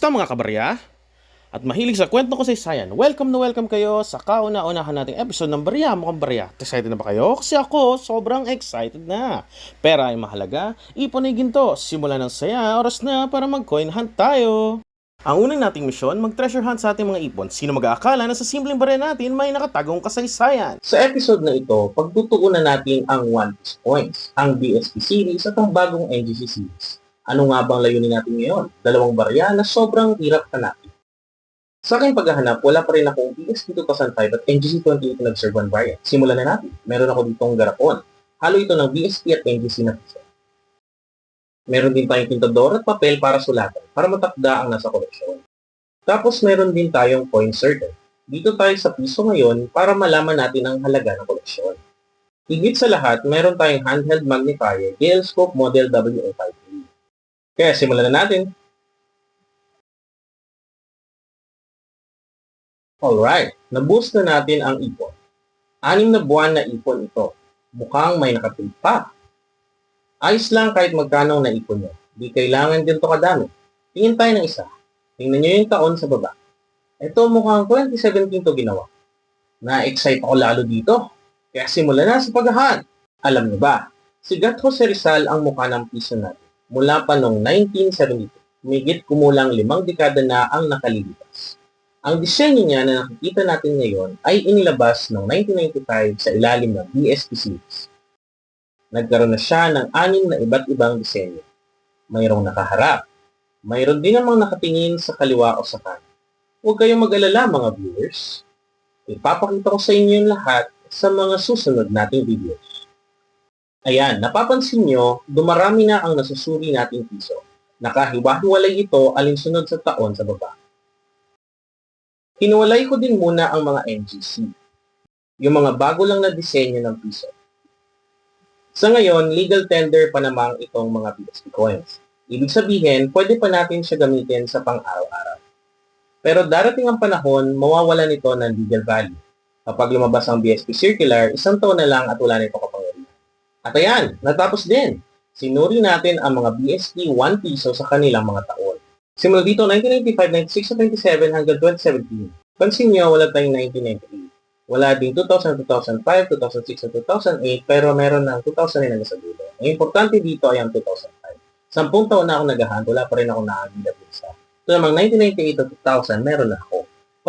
Kamusta mga kabarya? At mahilig sa kwento ko sa isayan, welcome na welcome kayo sa kauna-unahan nating episode ng Barya Mukhang Barya. Excited na ba kayo? Kasi ako, sobrang excited na. Pero ay mahalaga, iponay ginto. Simula ng saya, oras na para mag-coin hunt tayo. Ang unang nating misyon, mag-treasure hunt sa ating mga ipon. Sino mag-aakala na sa simpleng barya natin may nakatagong kasaysayan? Sa episode na ito, pagtutuunan natin ang One Piece Points, ang BSP series at ang bagong NGC series. Ano nga bang layunin natin ngayon? Dalawang barya na sobrang hirap hanapin. Sa aking paghahanap, wala pa rin akong BSP 2005 at NGC 28 na nag-serve variant. Simulan na natin. Meron ako ditong garapon. Halo ito ng BSP at NGC na piso. Meron din tayong tintador at papel para sulatan, para matakda ang nasa koleksyon. Tapos meron din tayong coin inserter. Dito tayo sa piso ngayon para malaman natin ang halaga ng koleksyon. Higit sa lahat, meron tayong handheld magnifier Gale Scope Model WO53. Kaya simulan na natin. Alright, naboost na natin ang ipon. Anim na buwan na ipon ito. Mukhang may nakatip pa. Ayos lang kahit magkano ang naipon nyo. Di kailangan din to kadami. Tingin tayo ng isa. Tingnan nyo yung taon sa baba. Ito mukhang 2017 to ginawa. Na-excite ako lalo dito. Kaya simula na sa paghahan. Alam niyo ba, si Gat Jose Rizal ang mukha ng piso natin. Mula pa noong 1972. Migit kumulang limang dekada na ang nakalilipas. Ang disenyo niya na nakikita natin ngayon ay inilabas noong 1995 sa ilalim ng BSP series. Nagkaroon na siya ng anim na iba't ibang disenyo. Mayroong nakaharap. Mayroon din namang nakatingin sa kaliwa o sa kanan. Huwag kayong mag-alala mga viewers. Ipapakita ko sa inyo lahat sa mga susunod nating videos. Ayan, napapansin nyo, dumarami na ang nasusuri nating piso. Nakahiwa-hiwalay ito alinsunod sa taon sa baba. Hinuwalay ko din muna ang mga NGC. Yung mga bago lang na disenyo ng piso. Sa ngayon, legal tender pa namang itong mga BSP coins. Ibig sabihin, pwede pa natin siya gamitin sa pang-araw-araw. Pero darating ang panahon, mawawala nito ng legal value. Kapag lumabas ang BSP Circular, isang taon na lang at wala na kapangyarihan. At ayan, natapos din. Sinuri natin ang mga BSP 1 piso sa kanilang mga taon. Simula dito, 1995, 96, 27 hanggang 2017. Pansin nyo, wala tayong 1998. Wala din 2000, 2005, 2006, at 2008, pero meron ng 2009 na sa dulo. Ang importante dito ay ang 2005. Sampung taon na ako naghahan, wala pa rin ako nakagila sa. Ito namang 1998 at 2000, meron na ako.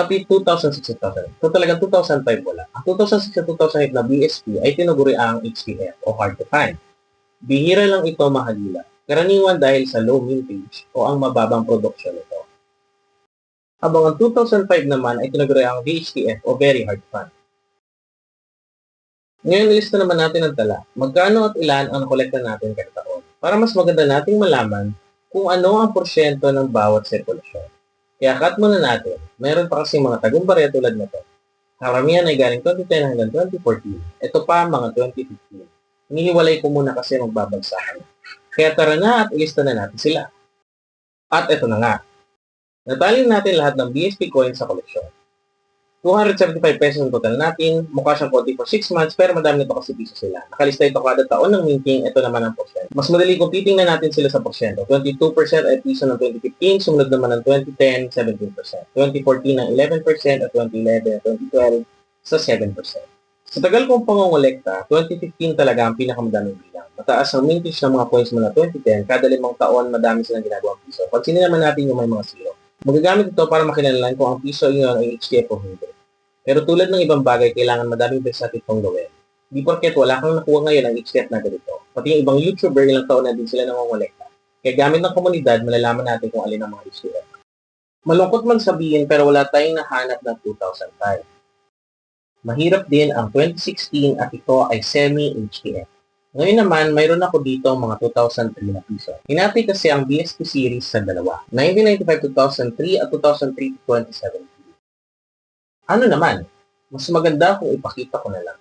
Pati 2006 at 2000. Ito talagang 2005 wala. Ang 2006 at 2008 na BSP ay tinuguri ang HTF o hard to find. Bihira lang ito mahalila. Karaniwan dahil sa low mintage o ang mababang production nito. Habang ang 2005 naman ay tinuguri ang VHTF o very hard to find. Ngayon, ilista naman natin ang tala. Magkano at ilan ang nakolekta natin kada taon? Para mas maganda nating malaman kung ano ang porsyento ng bawat sirkulasyon. Kaya cut muna natin. Meron pa kasi mga tagumpare tulad na to. Karamihan ay galing 2010 hanggang 2014. Ito pa mga 2015. Hinihiwalay ko muna kasi magbabagsakan. Kaya tara na at ilista na natin sila. At ito na nga. Natalin natin lahat ng BSP coins sa koleksyon. 275 pesos ang total natin. Mukha siyang konti for 6 months pero madami nito kasi piso sila. Nakalista ito kada taon ng minting. Ito naman ang porsyento. Mas madali kung titingnan natin sila sa porsyento. 22% ay piso ng 2015. Sumunod naman ng 2010, 17%. 2014 ng 11% at 2011 at 2012 sa 7%. Sa tagal kong pangongolekta, 2015 talaga ang pinakamadaming bilang. Mataas ang mintage ng mga coins mula 2010. Kada limang taon, madami silang ginagawang piso. Pansinin naman natin yung may mga zero. Magagamit ito para makilala kung ang piso yun ay HTF o hindi. Pero tulad ng ibang bagay, kailangan madaming beses natin itong gawin. Di porket wala kang nakuha ngayon ang HTF na ganito. Pati yung ibang YouTuber, ilang taon na din sila nangongolekta. Kaya gamit ng komunidad, malalaman natin kung alin ang mga HTF. Malungkot man sabihin pero wala tayong nahanap ng 2005. Mahirap din ang 2016 at ito ay semi-HTF. Ngayon naman, mayroon ako dito mga 2003 na piso. Hinati kasi ang BSP series sa dalawa. 1995-2003 at 2003-2017. Ano naman? Mas maganda kung ipakita ko na lang.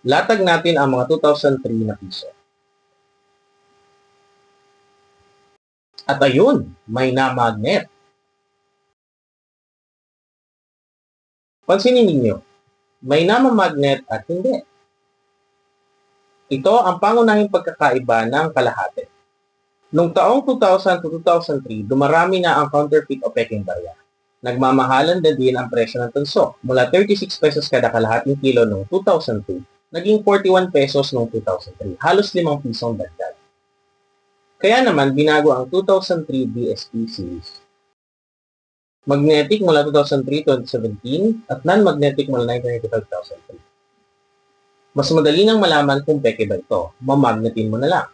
Latag natin ang mga 2003 na piso. At ayun, may na-magnet. Pansinin ninyo, may nama-magnet at hindi. Ito ang pangunahing pagkakaiba ng kalahati. Noong taong 2000 to 2003, dumarami na ang counterfeit o peking barya. Nagmamahalan din din ang presyo ng tunso. Mula 36 pesos kada kalahating kilo noong 2002, naging 41 pesos noong 2003. Halos 5 pisong dagdag. Kaya naman, binago ang 2003 BSP series. Magnetic mula 2003-2017 at non-magnetic mula 1995-2003. Mas madali nang malaman kung peke ba ito. Mamagnetin mo na lang.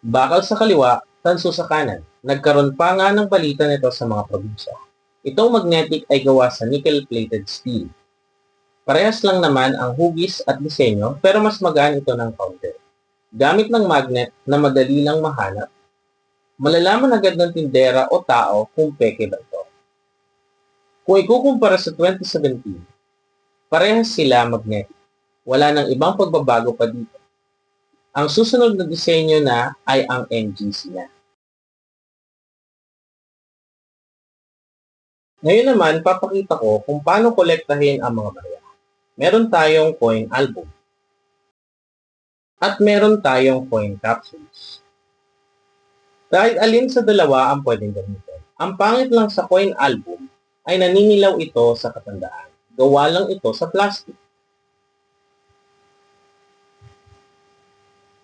Bakal sa kaliwa, tanso sa kanan. Nagkaroon pa nga ng balita nito sa mga probinsya. Itong magnetic ay gawa sa nickel-plated steel. Parehas lang naman ang hugis at disenyo pero mas magaan ito ng counter. Gamit ng magnet na madali lang mahanap, malalaman agad ng tindera o tao kung peke ba ito. Kung ikukumpara sa 2017, parehas sila magnetic. Wala nang ibang pagbabago pa dito. Ang susunod na disenyo na ay ang NGC na. Ngayon naman, papakita ko kung paano kolektahin ang mga barya. Meron tayong coin album. At meron tayong coin capsules. Kahit alin sa dalawa ang pwedeng gamitin. Ang pangit lang sa coin album ay naninilaw ito sa katandaan. Gawa lang ito sa plastic.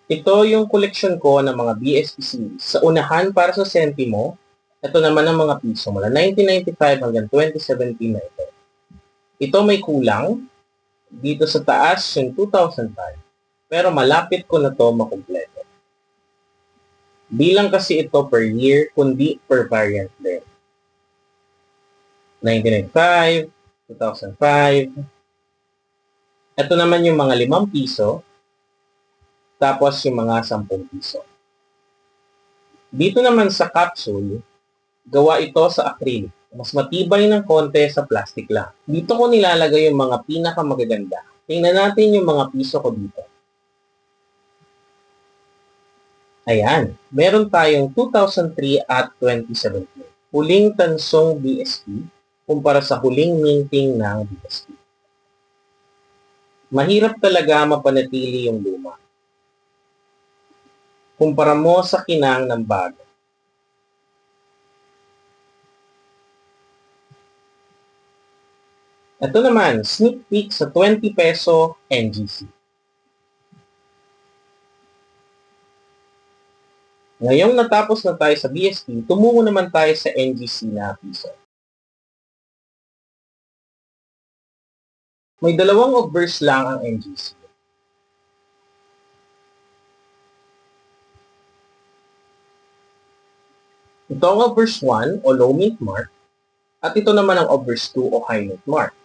Ito yung collection ko ng mga BSP series. Sa unahan para sa sentimo, ito naman ang mga piso mula 1995 hanggang 2017 na ito. Ito may kulang. Dito sa taas yung 2005. Pero malapit ko na to makumpleto. Bilang kasi ito per year, kundi per variant din. 1995, 2005. Ito naman yung mga 5 piso. Tapos yung mga 10 piso. Dito naman sa capsule, gawa ito sa acrylic. Mas matibay ng konti sa plastic lang. Dito ko nilalagay yung mga pinakamagaganda. Tingnan natin yung mga piso ko dito. Ayan, meron tayong 2003 at 2017. Huling tansong BSP kumpara sa huling minting ng BSP. Mahirap talaga mapanatili yung luma. Kumpara mo sa kinang ng bago. Ito naman, sneak peek sa 20 peso NGC. Ngayong natapos na tayo sa BSP, tumungo naman tayo sa NGC na piso. May dalawang obverse lang ang NGC. Ito ang obverse 1 o low mint mark at ito naman ang obverse 2 o high mint mark.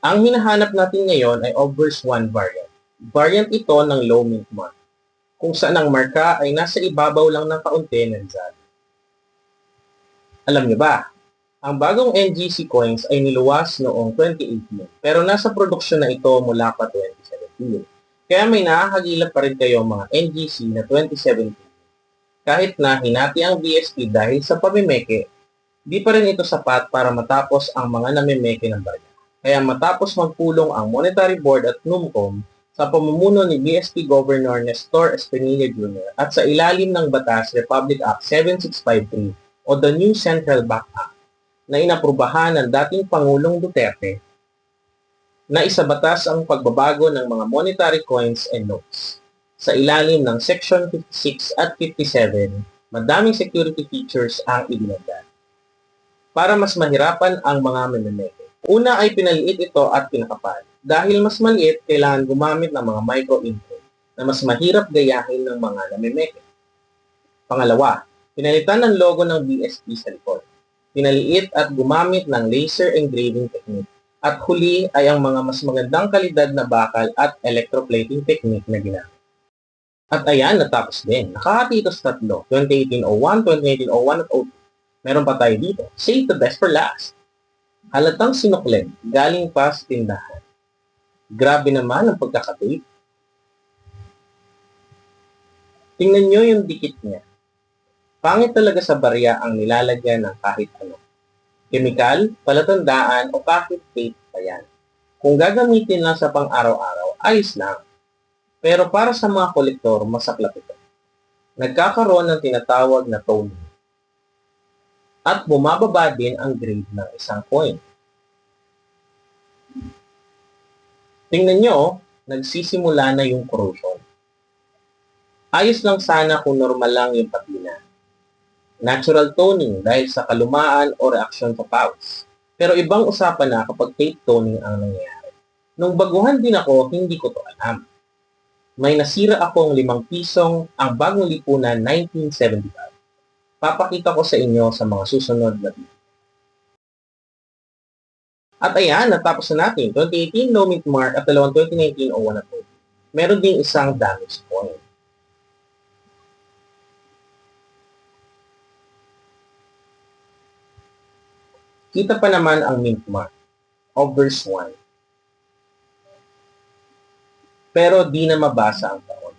Ang hinahanap natin ngayon ay obverse 1 variant. Variant ito ng low mint mark, kung saan ang marka ay nasa ibabaw lang ng kaunti ng Rizal. Alam niyo ba, ang bagong NGC coins ay niluwas noong 2018, pero nasa produksyon na ito mula pa 2017. Kaya may nakakagilap pa rin kayo mga NGC na 2017. Kahit na hinati ang BSP dahil sa pamimeke, di pa rin ito sapat para matapos ang mga namimeke ng barya. Kaya matapos magpulong ang Monetary Board at NUMCOM sa pamumuno ni BSP Governor Nestor Espinilla Jr. at sa ilalim ng Batas Republic Act 7653 o the New Central Bank Act na inaprubahan ng dating Pangulong Duterte na isabatas ang pagbabago ng mga monetary coins and notes. Sa ilalim ng Section 56 at 57, madaming security features ang idinagdag para mas mahirapan ang mga mamimeke. Una ay pinaliit ito at pinakapal. Dahil mas maliit, kailangan gumamit ng mga micro-input na mas mahirap gayahin ng mga namimeke. Pangalawa, pinalitan ng logo ng BSP sa likod. Pinaliit at gumamit ng laser engraving technique. At huli ay ang mga mas magandang kalidad na bakal at electroplating technique na ginamit. At ayan, natapos din. Nakahati ito sa tatlo. 2018-01, 2018-01 at 02. Meron pa tayo dito. Save the best for last. Halatang sinuklen, galing pa sa tindahan. Grabe naman ang pagkakatape. Tingnan nyo yung dikit niya. Pangit talaga sa barya ang nilalagyan ng kahit ano. Chemical, palatandaan o kahit tape pa yan. Kung gagamitin lang sa pang-araw-araw, ayos lang. Pero para sa mga kolektor, masaklap ito. Nagkakaroon ng tinatawag na toning. At bumababa din ang grade ng isang coin. Tingnan nyo, nagsisimula na yung corrosion. Ayos lang sana kung normal lang yung patina. Natural toning dahil sa kalumaan o reaksyon sa pawis. Pero ibang usapan na kapag tape toning ang nangyayari. Nung baguhan din ako, hindi ko to alam. May nasira akong limang pisong ang bagong lipunan 1975. Papakita ko sa inyo sa mga susunod na video. At ayan, natapos na natin. 2018 no mint mark at dalawang 2019 o 1 at 2. Meron din isang damage point. Kita pa naman ang mint mark of verse 1. Pero di na mabasa ang taon.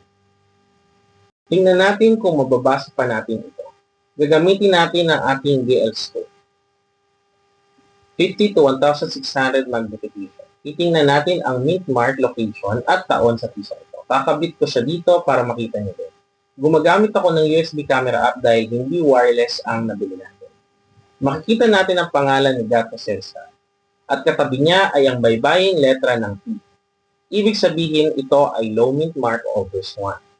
Tingnan natin kung mababasa pa natin ito. Gagamitin natin ang ating GL scope. 50 to 1,600 magnification. Titingnan natin ang mint mark location at taon sa piso ito. Kakabit ko siya dito para makita niyo din. Gumagamit ako ng USB camera app dahil hindi wireless ang nabili natin. Makikita natin ang pangalan ni Gato Celsa at katabi niya ay ang baybaying letra ng P. Ibig sabihin ito ay low mint mark o verse 1.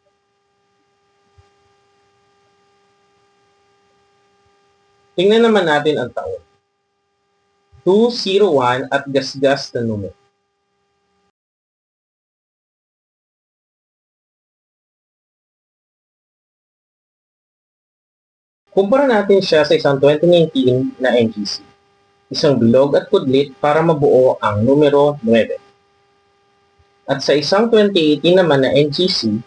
Tingnan naman natin ang taon. 201 at gasgas na numero. Kumpara natin siya sa isang 2019 na NGC. Isang bilog at kudlit para mabuo ang numero 9. At sa isang 2018 naman na NGC,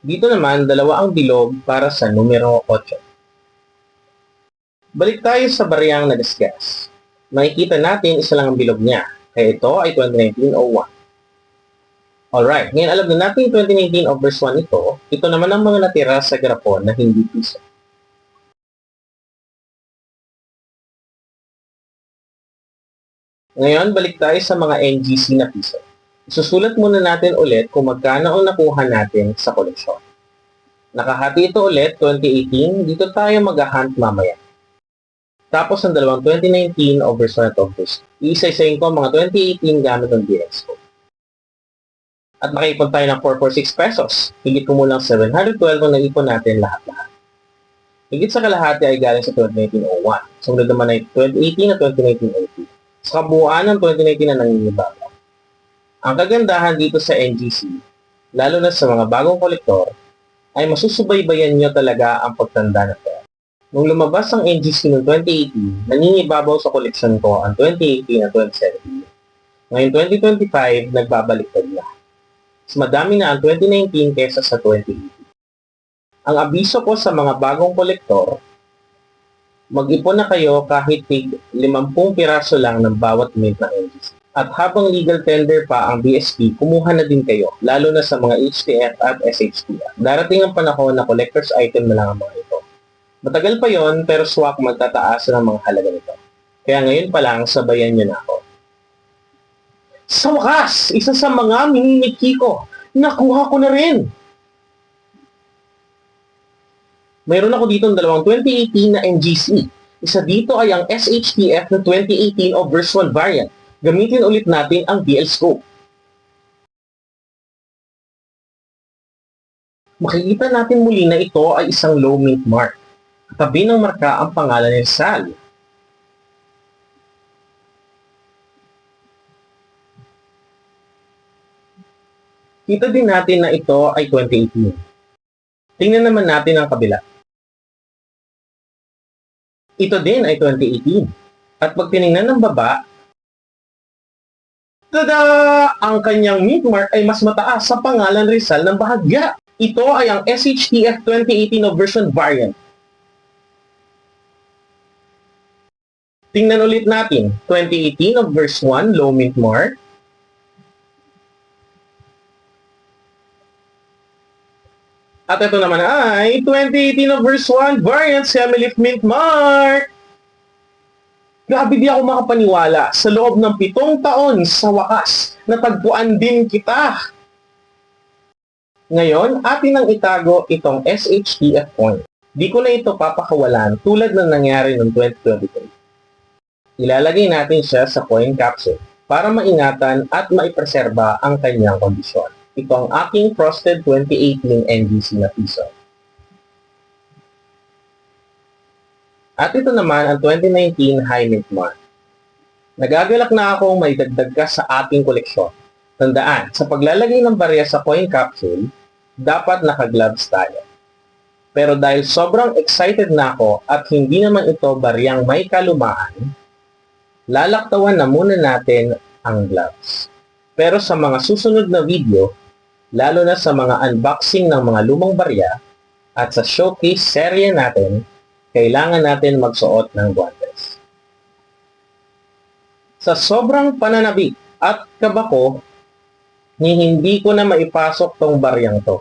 dito naman dalawa ang bilog para sa numero 8. Balik tayo sa bariyang nagasgas makikita natin isa lang ang bilog niya. Kaya ito ay 2019-01. Alright, ngayon alam na natin 2019 over 1 ito, ito naman ang mga natira sa grapon na hindi piso. Ngayon, balik tayo sa mga NGC na piso. Isusulat muna natin ulit kung magkano ang nakuha natin sa koleksyon. Nakahati ito ulit, 2018, dito tayo mag-hunt mamaya. Tapos ang dalawang 2019 over sonnet of this. Iisa-isayin ko mga 2018 gamit ng DX ko. At makipon tayo ng 446 pesos. Higit ko muna 712 ang naipon natin lahat-lahat. Higit sa kalahati ay galing sa 2019-01. Sumunod naman ay 2018 at 2019-02. Sa kabuuan ng 2019 na nangingibabaw. Ang kagandahan dito sa NGC, lalo na sa mga bagong kolektor, ay masusubaybayan nyo talaga ang pagtanda ng. Nung lumabas ang NGC noong 2018, nangingibabaw sa koleksyon ko ang 2018 at 2017. Ngayon 2025, nagbabaliktad na. Mas madami na ang 2019 kaysa sa 2018. Ang abiso ko sa mga bagong kolektor, mag-ipon na kayo kahit tig 50 piraso lang ng bawat mint na NGC. At habang legal tender pa ang BSP, kumuha na din kayo, lalo na sa mga HTF at SHTF. Darating ang panahon na collector's item na lang ang mga. Matagal pa yon pero swak magtataas ng mga halaga nito. Kaya ngayon pa lang, sabayan nyo na ako. Sa wakas, isa sa mga minimiki ko, nakuha ko na rin. Mayroon ako dito ng dalawang 2018 na NGC. Isa dito ay ang SHTF na 2018 o verse 1 variant. Gamitin ulit natin ang DL scope. Makikita natin muli na ito ay isang low mint mark. Katabi ng marka ang pangalan ni Sal. Kita din natin na ito ay 2018. Tingnan naman natin ang kabila. Ito din ay 2018. At pag tinignan ng baba, tada! Ang kanyang mint mark ay mas mataas sa pangalan Rizal ng bahagya. Ito ay ang SHTF 2018 of version variant. Tingnan ulit natin. 2018 of verse 1, low mint mark. At ito naman ay 2018 of verse 1, variant semi-lift mint mark. Grabe di ako makapaniwala sa loob ng pitong taon sa wakas natagpuan din kita. Ngayon, atin nang itago itong SHTF point. Di ko na ito papakawalan tulad ng nangyari noong 2023. Ilalagay natin siya sa coin capsule para maingatan at maipreserba ang kanyang kondisyon. Ito ang aking Frosted 2018 NGC na piso. At ito naman ang 2019 High Mint Month. Nagagalak na akong may dagdag ka sa ating koleksyon. Tandaan, sa paglalagay ng barya sa coin capsule, dapat naka-gloves tayo. Pero dahil sobrang excited na ako at hindi naman ito baryang may kalumaan, lalaktawan na muna natin ang gloves. Pero sa mga susunod na video, lalo na sa mga unboxing ng mga lumang barya at sa showcase serye natin, kailangan natin magsuot ng guantes. Sa sobrang pananabik at kabako, ni hindi ko na maipasok tong baryang to.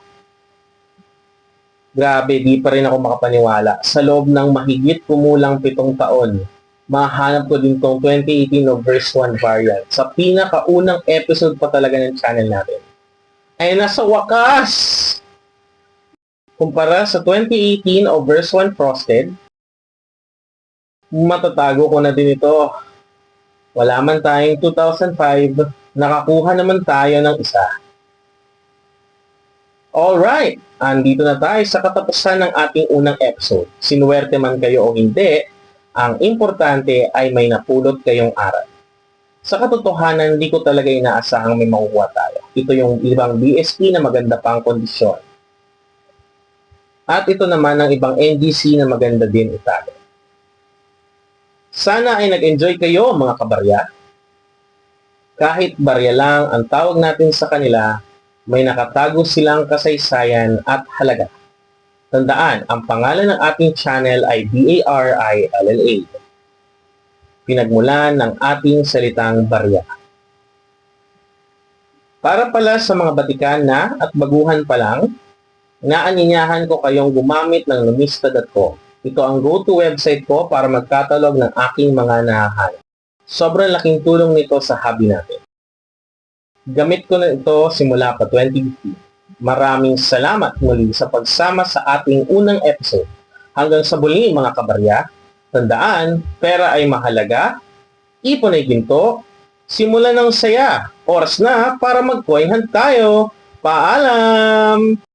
Grabe, di pa rin ako makapaniwala. Sa loob ng mahigit kumulang pitong taon, mahanap ko din tong 2018 of verse 1 variant. Sa pinakaunang episode pa talaga ng channel natin. Ay nasa wakas! Kumpara sa 2018 of verse 1 frosted, matatago ko na din ito. Wala man tayong 2005, nakakuha naman tayo ng isa. Alright, andito na tayo sa katapusan ng ating unang episode. Sinuwerte man kayo o hindi, ang importante ay may napulot kayong aral. Sa katotohanan, hindi ko talaga inaasahang may makukuha tayo. Ito yung ibang BSP na maganda pang kondisyon. At ito naman ang ibang NGC na maganda din itago. Sana ay nag-enjoy kayo mga kabarya. Kahit barya lang ang tawag natin sa kanila, may nakatago silang kasaysayan at halaga. Tandaan, ang pangalan ng ating channel ay B-A-R-I-L-L-A. Pinagmulan ng ating salitang barya. Para pala sa mga batikan na at baguhan pa lang, naaninyahan ko kayong gumamit ng lumista.com. Ito ang go-to website ko para magkatalog ng aking mga nahahanap. Sobrang laking tulong nito sa hobby natin. Gamit ko na ito simula pa 2015. Maraming salamat muli sa pagsama sa ating unang episode. Hanggang sa muli mga kabarya, tandaan, pera ay mahalaga, ipon ay ginto, simulan ng saya, oras na para mag-coin hunt tayo. Paalam!